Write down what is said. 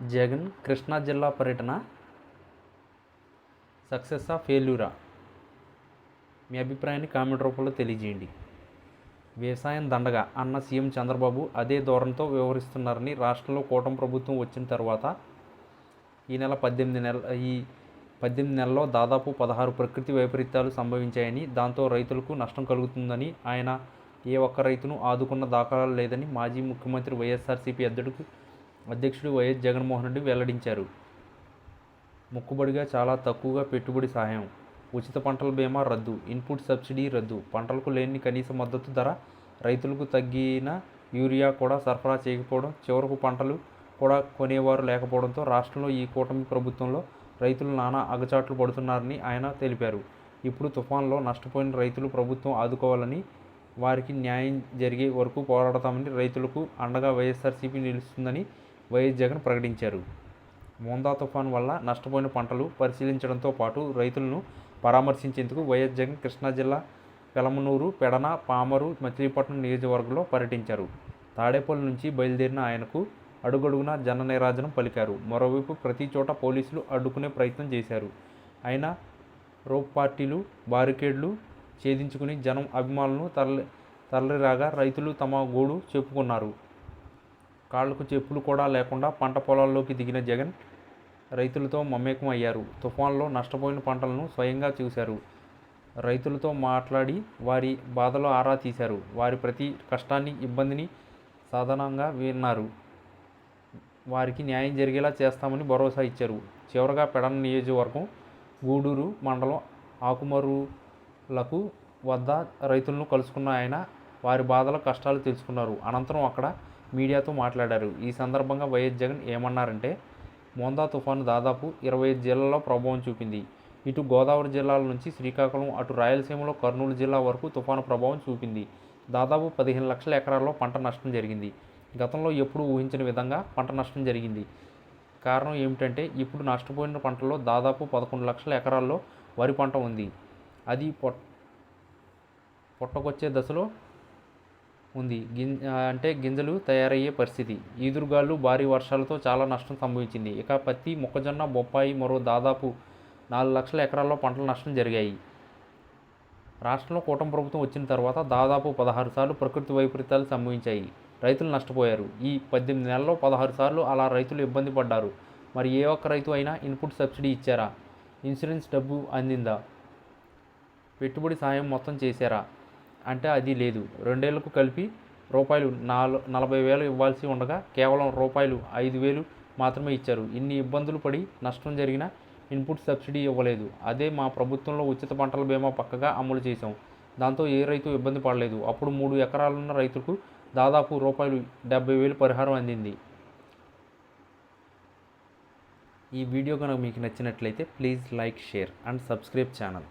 జగన్ కృష్ణా జిల్లా పర్యటన. సక్సెస్సా ఫెయిల్యూరా? మీ అభిప్రాయాన్ని కామెంట్ రూపంలో తెలియజేయండి. వ్యవసాయం దండగా అన్న సీఎం చంద్రబాబు అదే ధోరణితో వ్యవహరిస్తున్నారని రాష్ట్రంలో కూటమి ప్రభుత్వం వచ్చిన తర్వాత ఈ నెల పద్దెనిమిది నెల ఈ పద్దెనిమిది నెలల్లో దాదాపు పదహారు ప్రకృతి వైపరీత్యాలు సంభవించాయని దాంతో రైతులకు నష్టం కలుగుతుందని ఆయన ఏ ఒక్క రైతును ఆదుకున్న దాఖలాలు లేదని మాజీ ముఖ్యమంత్రి వైఎస్ఆర్సీపీ అధ్యక్షుడు అధ్యక్షుడు వైఎస్ జగన్మోహన్ రెడ్డి వెల్లడించారు. మొక్కుబడిగా చాలా తక్కువగా పెట్టుబడి సహాయం ఉచిత పంటల బీమా రద్దు ఇన్పుట్ సబ్సిడీ రద్దు పంటలకు లేని కనీస మద్దతు ధర రైతులకు తగ్గిన యూరియా కూడా సరఫరా చేయకపోవడం చివరకు పంటలు కూడా కొనేవారు లేకపోవడంతో రాష్ట్రంలో ఈ కూటమి ప్రభుత్వంలో రైతులు నానా అగచాట్లు పడుతున్నారని ఆయన తెలిపారు. ఇప్పుడు తుఫాన్లో నష్టపోయిన రైతులు ప్రభుత్వం ఆదుకోవాలని వారికి న్యాయం జరిగే వరకు పోరాడతామని రైతులకు అండగా వైఎస్ఆర్సీపీ నిలుస్తుందని వైఎస్ జగన్ ప్రకటించారు. మోందా తుఫాన్ వల్ల నష్టపోయిన పంటలు పరిశీలించడంతో పాటు రైతులను పరామర్శించేందుకు వైఎస్ జగన్ కృష్ణా జిల్లా పెలమనూరు పెడన పామరు మచిలీపట్నం నియోజకవర్గంలో పర్యటించారు. తాడేపల్లి నుంచి బయలుదేరిన ఆయనకు అడుగడుగునా జన నిరాజనం పలికారు. మరోవైపు ప్రతి చోట పోలీసులు అడ్డుకునే ప్రయత్నం చేశారు. అయినా రోప్ పార్టీలు బారికేడ్లు ఛేదించుకుని జనం అభిమానులను తరలి తరలిరాగా రైతులు తమ గోడు చెప్పుకున్నారు. కాళ్ళకు చెప్పులు కూడా లేకుండా పంట పొలాల్లోకి దిగిన జగన్ రైతులతో మమేకం అయ్యారు. తుఫాన్లో నష్టపోయిన పంటలను స్వయంగా చూశారు. రైతులతో మాట్లాడి వారి బాధలో ఆరా తీశారు. వారి ప్రతి కష్టాన్ని ఇబ్బందిని సాధనంగా విన్నారు. వారికి న్యాయం జరిగేలా చేస్తామని భరోసా ఇచ్చారు. చివరగా పెడన నియోజకవర్గం గూడూరు మండలం ఆకుమరులకు వద్ద రైతులను కలుసుకున్న ఆయన వారి బాధల కష్టాలు తెలుసుకున్నారు. అనంతరం అక్కడ మీడియాతో మాట్లాడారు. ఈ సందర్భంగా వైఎస్ జగన్ ఏమన్నారంటే మోందా తుఫాను దాదాపు ఇరవై ఐదు జిల్లాల్లో ప్రభావం చూపింది. ఇటు గోదావరి జిల్లాల నుంచి శ్రీకాకుళం అటు రాయలసీమలో కర్నూలు జిల్లా వరకు తుఫాను ప్రభావం చూపింది. దాదాపు పదిహేను లక్షల ఎకరాల్లో పంట నష్టం జరిగింది. గతంలో ఎప్పుడూ ఊహించిన విధంగా పంట నష్టం జరిగింది. కారణం ఏమిటంటే ఇప్పుడు నష్టపోయిన పంటల్లో దాదాపు పదకొండు లక్షల ఎకరాల్లో వరి పంట ఉంది. అది పొట్ పొట్టకొచ్చే దశలో ఉంది. గిం అంటే గింజలు తయారయ్యే పరిస్థితి. ఈదురుగాలు భారీ వర్షాలతో చాలా నష్టం సంభవించింది. ఇక పత్తి మొక్కజొన్న బొప్పాయి మరో దాదాపు నాలుగు లక్షల ఎకరాల్లో పంటల నష్టం జరిగాయి. రాష్ట్రంలో కూటమి ప్రభుత్వం వచ్చిన తర్వాత దాదాపు పదహారు సార్లు ప్రకృతి వైపరీత్యాలు సంభవించాయి. రైతులు నష్టపోయారు. ఈ పద్దెనిమిది నెలల్లో పదహారు సార్లు అలా రైతులు ఇబ్బంది పడ్డారు. మరి ఏ ఒక్క రైతు అయినా ఇన్పుట్ సబ్సిడీ ఇచ్చారా? ఇన్సూరెన్స్ డబ్బు అందిందా? పెట్టుబడి సాయం మొత్తం చేశారా? అంటే అది లేదు. రెండేళ్ళకు కలిపి రూపాయలు నాలు నలభై వేలు ఇవ్వాల్సి ఉండగా కేవలం రూపాయలు ఐదు వేలు మాత్రమే ఇచ్చారు. ఇన్ని ఇబ్బందులు పడి నష్టం జరిగిన ఇన్పుట్ సబ్సిడీ ఇవ్వలేదు. అదే మా ప్రభుత్వంలో ఉచిత పంటల బీమా పక్కగా అమలు చేశాం. దాంతో ఏ రైతు ఇబ్బంది పడలేదు. అప్పుడు మూడు ఎకరాలున్న రైతులకు దాదాపు రూపాయలు డెబ్బై వేలు పరిహారం అందింది. ఈ వీడియో కనుక మీకు నచ్చినట్లయితే please like share and subscribe channel.